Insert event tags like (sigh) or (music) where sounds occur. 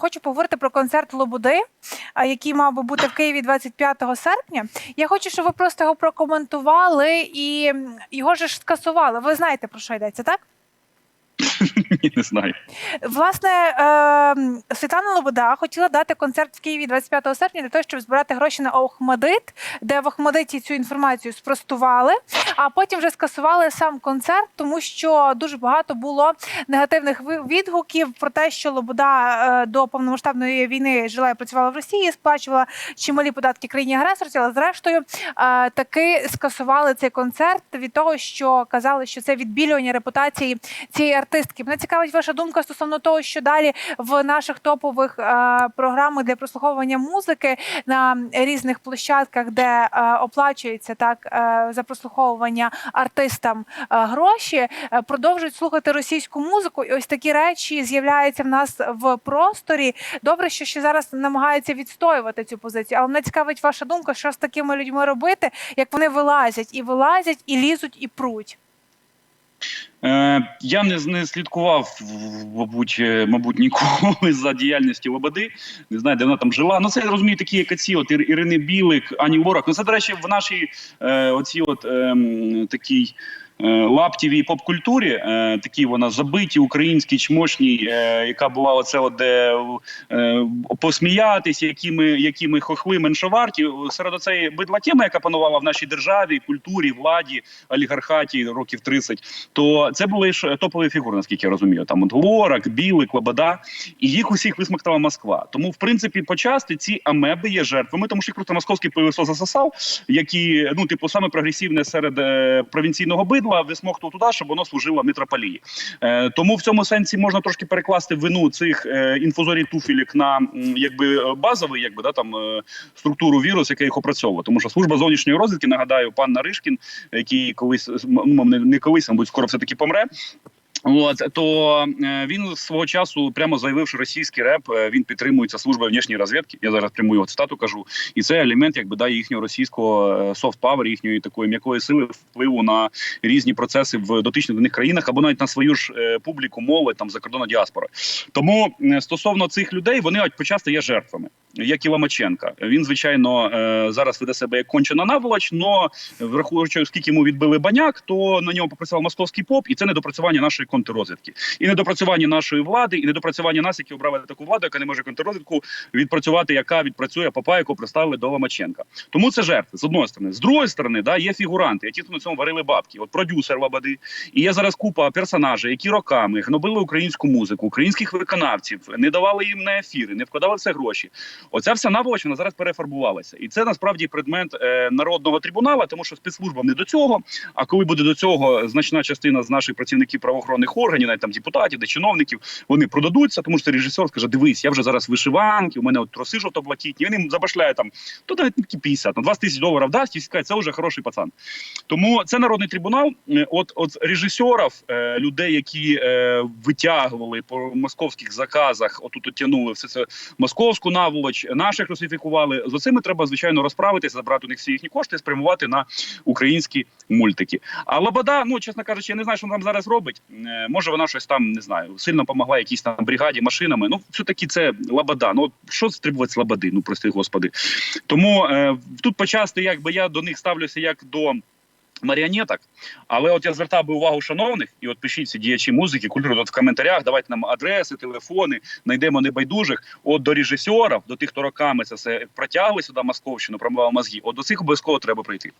Хочу поговорити про концерт Лобуди, який мав би бути в Києві 25 серпня. Я хочу, щоб ви просто його прокоментували і його ж скасували. Ви знаєте про що йдеться, так? (laughs) Не знаю. Власне, е, Світлана Лобода хотіла дати концерт в Києві 25 серпня для того, щоб збирати гроші на Охмадит, де в Охмадиті цю інформацію спростували, а потім вже скасували сам концерт, тому що дуже багато було негативних відгуків про те, що Лобода е, до повномасштабної війни жила і працювала в Росії, сплачувала чималі податки країні агресорці, але зрештою е, таки скасували цей концерт від того, що казали, що це відбілювання репутації цієї артистки. Мене цікавить ваша думка стосовно того, що далі в наших топових е, програмах для прослуховування музики на різних площадках, де е, оплачується так е, за прослуховування артистам е, гроші, е, продовжують слухати російську музику. І ось такі речі з'являються в нас в просторі. Добре, що ще зараз намагаються відстоювати цю позицію. Але мене цікавить ваша думка, що з такими людьми робити, як вони вилазять і вилазять, і лізуть, і пруть. Е, я не, не слідкував, мабуть, е, мабуть, ніколи (laughs) за діяльністю Лободи. Не знаю, де вона там жила. Ну, це я розумію, такі як ці от Ірини Білик, Ані Лорак. Ну, це, до речі, в нашій е, оцій от ем, такій. е, Лаптівій поп-культурі, е, такі вона забиті, українські, чмошні, яка була оце, от, де посміятись, які ми, які ми хохли меншоварті. Серед оцеї бидла тема, яка панувала в нашій державі, культурі, владі, олігархаті років 30, то це були ж топові фігури, наскільки я розумію. Там от Лорак, Білик, Лобода, і їх усіх висмоктала Москва. Тому, в принципі, почасти ці амеби є жертвами, тому що їх просто московський пилисо засосав, які ну, типу, саме прогресивне серед е, провінційного бидла висмоктував туди, щоб воно служило митрополії. Е, тому в цьому сенсі можна трошки перекласти вину цих е, інфузорій туфілік на якби е, базовий, якби да там е, структуру вірус, яка їх опрацьовує. Тому що служба зовнішньої розвідки, нагадаю, пан Наришкін, який колись ну, не, не колись, мабуть, скоро все таки помре. От то е, він свого часу прямо заявив, що російський реп е, він підтримується службою внішньої розвідки. Я зараз пряму його цитату кажу, і це елемент, якби да їхнього російського софт павер, їхньої такої м'якої сили впливу на різні процеси в дотичних до них країнах або навіть на свою ж е, публіку молодь там закордонна діаспора. Тому е, стосовно цих людей вони почасти є жертвами. Як і Ломаченка, він звичайно е, зараз веде себе як кончена наволоч, но враховуючи, скільки йому відбили баняк, то на нього попрацював московський поп, і це недопрацювання нашої контррозвідки, і недопрацювання нашої влади, і недопрацювання нас, які обрали таку владу, яка не може контррозвідку відпрацювати, яка відпрацює попа, яку представили до Ломаченка. Тому це жертви з одної сторони. З другої сторони, да, є фігуранти, які на цьому варили бабки. От продюсер Лободи. І є зараз купа персонажів, які роками гнобили українську музику, українських виконавців, не давали їм на ефіри, не вкладали в це гроші. Оця вся наволоч зараз перефарбувалася, і це насправді предмет е, народного трибунала, тому що спецслужбам не до цього. А коли буде до цього значна частина з наших працівників правоохоронних органів, навіть там депутатів, де чиновників, вони продадуться, тому що режисер скаже: Дивись, я вже зараз вишиванки, у мене от троси жовто-блакитні. Він їм забашляє там то навіть тільки 50, на 20 тисяч доларів дасть і скаже, це вже хороший пацан. Тому це народний трибунал. Е, От от режисерів, е, людей, які е, витягували по московських заказах, отут тягнули все це московську наволоч, наших русифікували. З цими треба звичайно розправитися, забрати у них всі їхні кошти, спрямувати на українські мультики. А Лобода, ну чесно кажучи, я не знаю, що там зараз робить. Е, Може, вона щось там не знаю, сильно допомогла якійсь там бригаді машинами. Ну, все таки це Лобода. Ну що стрибувати з Лободи? Ну прости господи. Тому е, тут почасти, якби я до них ставлюся як до. Маріонеток, але от я звертав би увагу шановних, і от пишіть діячі музики, культури от в коментарях. Давайте нам адреси, телефони, знайдемо небайдужих. От до режисерів, до тих, хто роками це все протягли сюди Московщину, промивав мозги. От до цих обов'язково треба прийти.